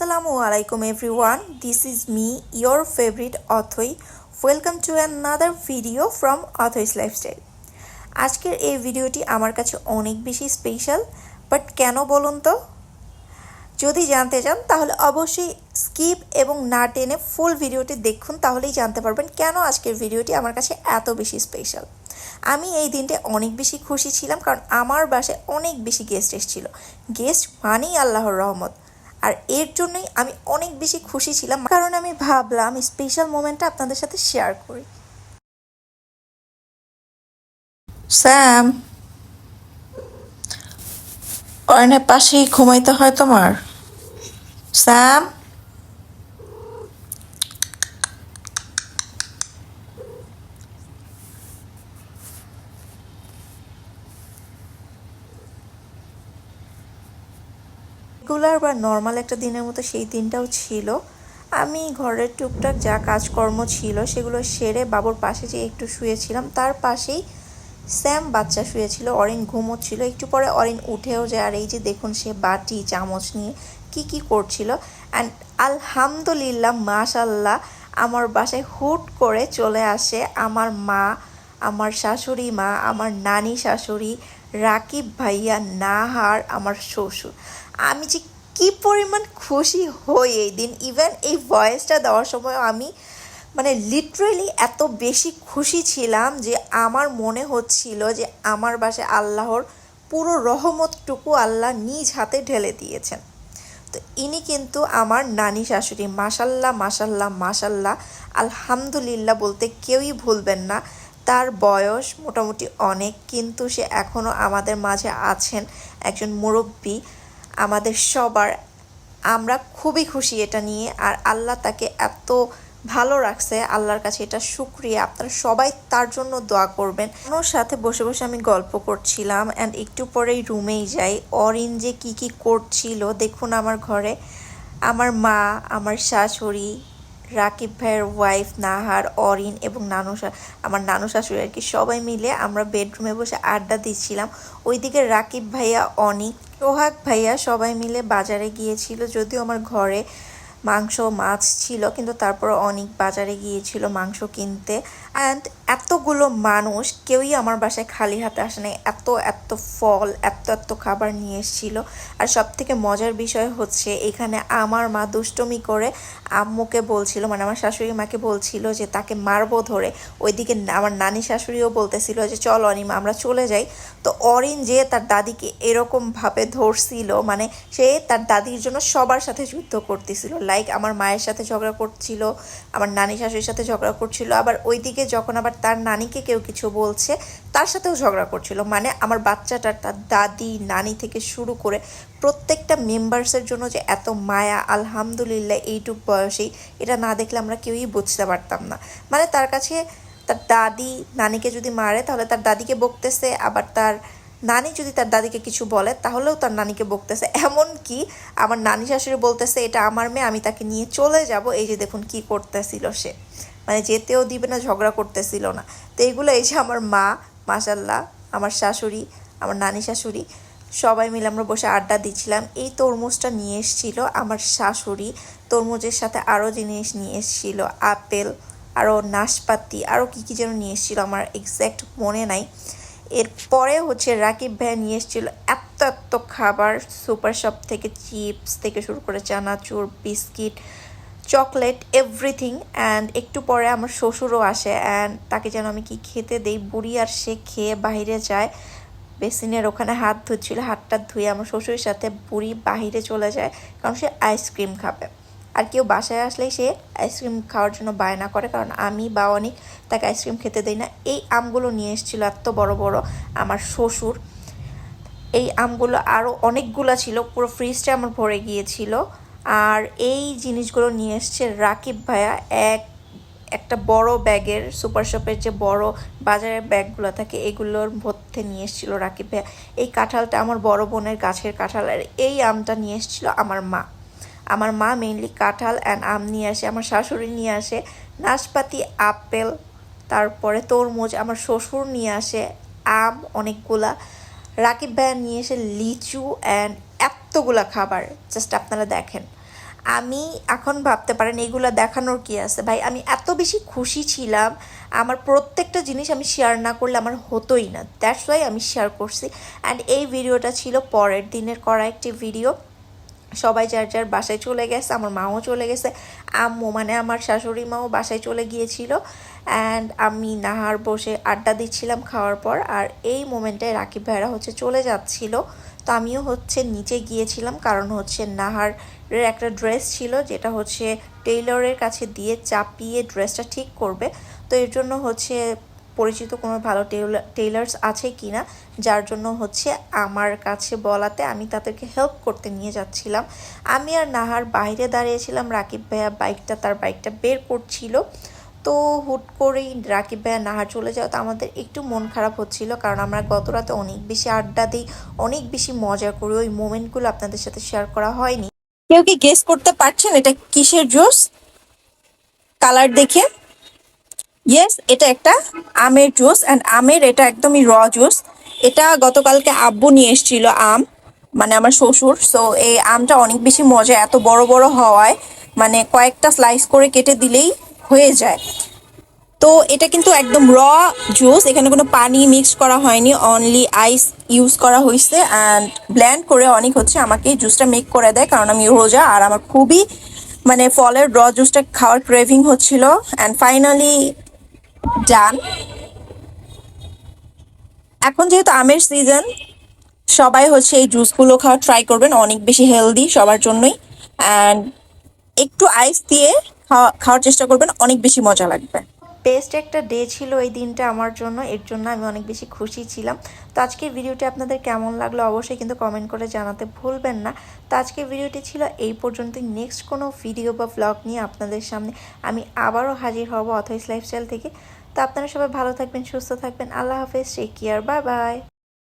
আসসালামু আলাইকুম everyone this is me your favourite Athoi. Welcome to another video from Athoi's lifestyle আজকের এই ভিডিওটি আমার কাছে অনেক বেশি স্পেশাল বাট কেন বলুন তো? যদি জানতে চান, তাহলে অবশ্যই স্কিপ এবং না টেনে ফুল ভিডিওটি দেখুন, তাহলেই জানতে পারবেন কেন আজকের ভিডিওটি আমার কাছে এত বেশি স্পেশাল আমি এই দিনটা অনেক বেশি খুশি ছিলাম, কারণ আমার বাসায় অনেক বেশি গেস্ট এসেছিল। গেস্ট মানেই আল্লাহর রহমত। আর এর জন্যই আমি অনেক বেশি খুশি ছিলাম, কারণ আমি ভাবলাম স্পেশাল মোমেন্টটা আপনাদের সাথে শেয়ার করি। স্যাম অরণের পাশেই ঘুমাইতে হয় তোমার? স্যাম? রেগুলার বা নর্মাল একটা দিনের মতো সেই দিনটাও ছিল। আমি ঘরের টুকটাক যা কাজকর্ম ছিল সেগুলো সেরে বাবুর পাশে যে একটু শুয়েছিলাম। তার পাশেই স্যাম বাচ্চা শুয়েছিল, অরিন ঘুমোচ্ছিল। একটু পরে অরিন উঠেও যায় আর এই যে দেখুন সে বাটি, চামচ নিয়ে কি কি করছিল। অ্যান্ড আলহামদুলিল্লাহ মাশাল্লাহ আমার বাসায় হুট করে চলে আসে। আমার মা, আমার শাশুড়ি মা, আমার নানি শাশুড়ি রাকিব ভাইয়া, নাহার আমার শ্বশুর। আমি যে কি পরিমাণ খুশি হই এই দিন। ইভেন এই ভয়েসটা দেওয়ার সময় আমি মানে লিটারেলি এত বেশি খুশি ছিলাম যে আমার মনে হচ্ছিল যে আমার বাসায় আল্লাহর পুরো রহমতটুকু আল্লাহ নিজ হাতে ঢেলে দিয়েছেন। তো ইনি কিন্তু আমার নানি শাশুড়ি। মাসাল্লাহ মাসাল্লাহ মাসাল্লাহ আলহামদুলিল্লাহ বলতে কেউই ভুলবেন না। তার বয়স মোটামুটি অনেক, কিন্তু সে এখনও আমাদের মাঝে আছেন একজন মুরব্বী। আমাদের সবার, আমরা খুবই খুশি এটা নিয়ে, আর আল্লাহ তাকে এত ভালো রাখছে, আল্লাহর কাছে এটা শুক্রিয়া। আপনারা সবাই তার জন্য দোয়া করবেন। ওর সাথে বসে বসে আমি গল্প করছিলাম অ্যান্ড একটু পরেই রুমেই যাই। অরিন যে কী কী করছিল, দেখুন আমার ঘরে। আমার মা, আমার শাশুড়ি রাকিব ভাইয়ের ওয়াইফ নাহার, অরিন এবং নানু আমার নানু শাশুড়ি আর কি, সবাই মিলে আমরা বেডরুমে বসে আড্ডা দিচ্ছিলাম। ওইদিকে রাকিব ভাইয়া, অনিক সোহাগ ভাইয়া সবাই মিলে বাজারে গিয়েছিল, যদিও আমার ঘরে মাংস মাছ ছিল, কিন্তু তারপর অনেক বাজারে গিয়েছিল মাংস কিনতে। অ্যান্ড এতগুলো মানুষ, কেউই আমার বাসায় খালি হাতে আসে নাই। এত এত ফল, এত এত খাবার নিয়ে এসেছিল। আর সব থেকে মজার বিষয় হচ্ছে, এখানে আমার মা দুষ্টমি করে আম্মুকে বলছিল মানে আমার শাশুড়ি মাকে বলছিল যে, তাকে মারবো ধরে। ওইদিকে আমার নানি শাশুড়িও বলতেছিল যে, চল অনিমা, আমরা চলে যাই। তো অরিন যে তার দাদিকে এরকমভাবে ধরছিল মানে সে তার দাদির জন্য সবার সাথে যুদ্ধ করতেছিল। লাইক আমার মায়ের সাথে ঝগড়া করছিল, আমার নানি শাশুড়ির সাথে ঝগড়া করছিল, আবার ওইদিকে যখন আবার তার নানিকে কেউ কিছু বলছে, তার সাথেও ঝগড়া করছিল। মানে আমার বাচ্চাটার, তার দাদি, নানি থেকে শুরু করে প্রত্যেকটা মেম্বার্সের জন্য যে এত মায়া, আলহামদুলিল্লাহ এইটুক বয়সেই, এটা না দেখলে আমরা কেউই বুঝতে পারতাম না। মানে তার কাছে তার দাদি, নানিকে যদি মারে, তাহলে তার দাদিকে বকতেছে, আবার তার নানি যদি তার দাদিকে কিছু বলে, তাহলেও তার নানিকে বকতেছে। এমন কি আমার নানি শাশুড়ি বলতেছে, এটা আমার মেয়ে, আমি তাকে নিয়ে চলে যাব। এই যে দেখুন কি করতেছিল সে। মানে যেতেও দিবে না, ঝগড়া করতেছিল না। তো এইগুলো এই যে আমার মা মাসাল্লাহ আমার শাশুড়ি, আমার নানি শাশুড়ি, সবাই মিলে আমরা বসে আড্ডা দিচ্ছিলাম। এই তরমুজটা নিয়ে এসেছিল আমার শাশুড়ি। তরমুজের সাথে আরও জিনিস নিয়ে এসেছিল, আপেল আরও নাশপাতি আরও কী কী যেন নিয়ে এসেছিল, আমার এক্স্যাক্ট মনে নাই। এরপরে হচ্ছে রাকিব ভাই নিয়ে এসেছিল এত এত খাবার, সুপার শপ থেকে চিপস থেকে শুরু করে chanachur, biscuit, chocolate, everything and একটু পরে আমার শ্বশুরও আসে অ্যান্ড তাকে যেন আমি কি খেতে দেই, বুড়ি আর সে খেয়ে বাইরে যায়। বেসিনের ওখানে হাত ধুচ্ছিল, হাতটা ধুয়ে আমার শ্বশুরের সাথে বুড়ি বাহিরে চলে যায়, কারণ সে আইসক্রিম খাবে। আর কেউ বাসায় আসলেই সে আইসক্রিম খাওয়ার জন্য বায়না করে, কারণ আমি বা অনেক তাকে আইসক্রিম খেতে দেই না। এই আমগুলো নিয়ে এসেছিল এত বড় বড় আমার শ্বশুর। এই আমগুলো আরও অনেকগুলো ছিল, পুরো ফ্রিজটা আমার ভরে গিয়েছিল। আর এই জিনিসগুলো নিয়ে এসছে রাকিব ভাইয়া এক, একটা বড় ব্যাগের, সুপার শপের যে বড় বাজারের ব্যাগগুলো থাকে, এগুলোর মধ্যে নিয়ে এসেছিল রাকিব ভাইয়া। এই কাঁঠালটা আমার বড় বোনের গাছের কাঁঠাল আর এই আমটা নিয়ে এসেছিল আমার মা। আমার মা মেইনলি কাঁঠাল অ্যান্ড আম নিয়ে আসে, আমার শাশুড়ি নিয়ে আসে, নাশপাতি, আপেল, তারপরে তরমুজ, আমার শ্বশুর নিয়ে আসে, আম অনেকগুলা, রাকিব ভাইয়া নিয়ে এসে লিচু অ্যান্ড এতগুলা খাবার জাস্ট আপনারা দেখেন। আমি এখন ভাবতে পারেন এগুলো দেখানোর কি আছে? ভাই, আমি এত বেশি খুশি ছিলাম, আমার প্রত্যেকটা জিনিস আমি শেয়ার না করলে আমার হতোই না। দ্যাটস ওয়াই আমি শেয়ার করছি। অ্যান্ড এই ভিডিওটা ছিল পরের দিনের করা একটি ভিডিও সবাই যার যার বাসায় চলে গেছে, আমার মাও চলে গেছে। আম্মু মানে আমার শাশুড়ি মাও বাসায় চলে গিয়েছিল। অ্যান্ড আমি নাহার বসে আড্ডা দিচ্ছিলাম খাওয়ার পর। আর এই মোমেন্টে রাকিব ভাইরা হচ্ছে চলে যাচ্ছিল। তো আমিও হচ্ছে নিচে গিয়েছিলাম, কারণ হচ্ছে নাহারের একটা ড্রেস ছিল, যেটা হচ্ছে টেইলরের কাছে দিয়ে চাপিয়ে ড্রেসটা ঠিক করবে। তো এর জন্য হচ্ছে পরিচিত কোনো ভালো টেইলার টেইলার্স আছে কি না যার জন্য হচ্ছে আমার কাছে বলাতে আমি তাদেরকে হেল্প করতে নিয়ে যাচ্ছিলাম। আমি আর নাহার বাইরে দাঁড়িয়েছিলাম, রাকিব ভাইয়া বাইকটা, তার বাইকটা বের করছিল। তো হুট করেই রাকিব ভাইয়া নাহার চলে যাওয়া তো আমাদের একটু মন খারাপ হচ্ছিল, কারণ আমরা গত রাতে অনেক বেশি আড্ডা দিই, অনেক বেশি মজা করি, ওই মোমেন্টগুলো আপনাদের সাথে শেয়ার করা হয়নি। কেউ কি গেস করতে পারছেন এটা কিসের জুস? কালার দেখে। ইয়েস এটা একটা আমের জুস অ্যান্ড আমের এটা একদমই র জুস এটা গতকালকে আব্বু নিয়ে এসেছিল আম মানে আমার শ্বশুর। সো এই আমটা অনেক বেশি মজা, এত বড় বড় হওয়ায় মানে কয়েকটা স্লাইস করে কেটে দিলেই হয়ে যায়। তো এটা কিন্তু একদম র জুস এখানে কোনো পানি মিক্স করা হয়নি অনলি আইস ইউজ করা হয়েছে অ্যান্ড ব্ল্যান্ড করে অনেক হচ্ছে, আমাকে জুসটা মেক করে দেয় কারণ আমি রোজা আর আমার খুবই মানে ফলের র জুসটা খাওয়ার ক্রেভিং হচ্ছিল। And finally done. এখন যেহেতু আমের সিজন সবাই হচ্ছে এই জুসগুলো খাওয়া ট্রাই করবেন, অনেক বেশি হেলদি সবার জন্যই। অ্যান্ড একটু আইস দিয়ে খাওয়া, খাওয়ার চেষ্টা করবেন, অনেক বেশি মজা লাগবে। বেস্ট একটা ডে ছিল এই দিনটা আমার জন্য, এর জন্য আমি অনেক বেশি খুশি ছিলাম। তো আজকের ভিডিওটি আপনাদের কেমন লাগল অবশ্যই কিন্তু কমেন্ট করে জানাতে ভুলবেন না। তো আজকের ভিডিওটি ছিল এই পর্যন্তই। নেক্সট কোনো ভিডিও বা ব্লগ নিয়ে আপনাদের সামনে আমি আবারও হাজির হব অথইস লাইফস্টাইল থেকে। তো আপনারা সবাই ভালো থাকবেন, সুস্থ থাকবেন। আল্লাহ হাফেজ টেক কেয়ার বাই বাই